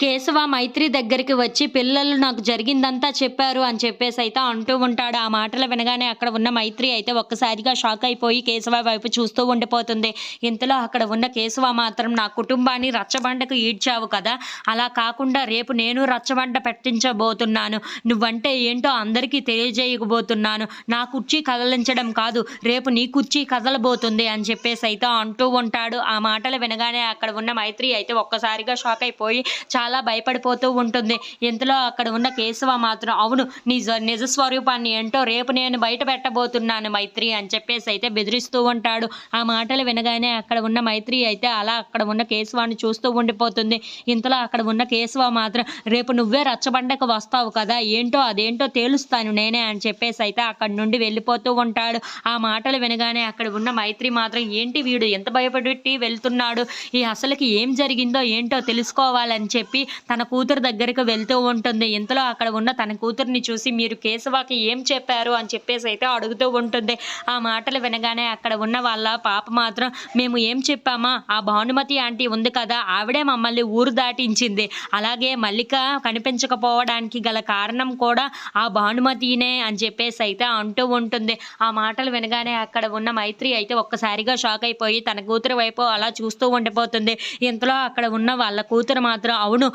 కేశవ మైత్రి దగ్గరికి వచ్చి పిల్లలు నాకు జరిగిందంతా చెప్పారు అని చెప్పేసి అయితే అంటూ ఉంటాడు. ఆ మాటలు వినగానే అక్కడ ఉన్న మైత్రి అయితే ఒక్కసారిగా షాక్ అయిపోయి కేశవ వైపు చూస్తూ ఉండిపోతుంది. ఇంతలో అక్కడ ఉన్న కేశవ మాత్రం నా కుటుంబాన్ని రచ్చబండకు ఈడ్చావు కదా. అలా కాకుండా రేపు నేను రచ్చబండ పెట్టించబోతున్నాను. నువ్వంటే ఏంటో అందరికీ తెలియజేయకపోతున్నాను నా కుర్చీ కదలించడం కాదు రేపు నీ కుర్చీ కదలబోతుంది అని చెప్పేసి అయితే అంటూ ఉంటాడు. ఆ మాటలు వినగానే అక్కడ ఉన్న మైత్రి అయితే ఒక్కసారిగా షాక్ అయిపోయి చాలా భయపడిపోతూ ఉంటుంది. ఇంతలో అక్కడ ఉన్న కేశవ మాత్రం అవును నిజ నిజ స్వరూపాన్ని ఏంటో రేపు నేను బయట పెట్టబోతున్నాను మైత్రి అని చెప్పేసి అయితే బెదిరిస్తూ ఉంటాడు. ఆ మాటలు వినగానే అక్కడ ఉన్న మైత్రి అయితే అలా అక్కడ ఉన్న కేశవాన్ని చూస్తూ ఉండిపోతుంది. ఇంతలో అక్కడ ఉన్న కేశవ మాత్రం రేపు నువ్వే రచ్చబండకు వస్తావు కదా ఏంటో అదేంటో తేలుస్తాను నేనే అని చెప్పేసి అయితే అక్కడ నుండి వెళ్ళిపోతూ ఉంటాడు. ఆ మాటలు వినగానే అక్కడ ఉన్న మైత్రి మాత్రం ఏంటి వీడు ఎంత భయపడి వెళ్తున్నాడు? ఈ అసలుకి ఏం జరిగిందో ఏంటో తెలుసుకోవాలని చెప్పి తన కూతురు దగ్గరికి వెళ్తూ ఉంటుంది. ఇంతలో అక్కడ ఉన్న తన కూతుర్ని చూసి మీరు కేశవాకి ఏం చెప్పారు అని చెప్పేసి అయితే అడుగుతూ ఉంటుంది. ఆ మాటలు వినగానే అక్కడ ఉన్న వాళ్ళ పాప మాత్రం మేము ఏం చెప్పామా? ఆ భానుమతి ఆంటీ ఉంది కదా ఆవిడే మమ్మల్ని ఊరు దాటించింది. అలాగే మల్లిక కనిపించకపోవడానికి గల కారణం కూడా ఆ భానుమతినే అని చెప్పేసి అయితే అంటూ ఉంటుంది. ఆ మాటలు వినగానే అక్కడ ఉన్న మైత్రి అయితే ఒక్కసారిగా షాక్ అయిపోయి తన కూతురు వైపు అలా చూస్తూ ఉండిపోతుంది. ఇంతలో అక్కడ ఉన్న వాళ్ళ కూతురు మాత్రం అవును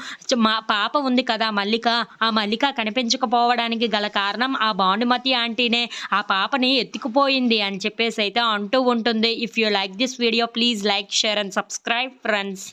మా పాప ఉంది కదా మల్లిక. ఆ మల్లిక కనిపించకపోవడానికి గల కారణం ఆ భానుమతి ఆంటీనే. ఆ పాపని ఎత్తుకుపోయింది అని చెప్పేసి అయితే అంటూ ఉంటుంది. If you like this video please like share and subscribe friends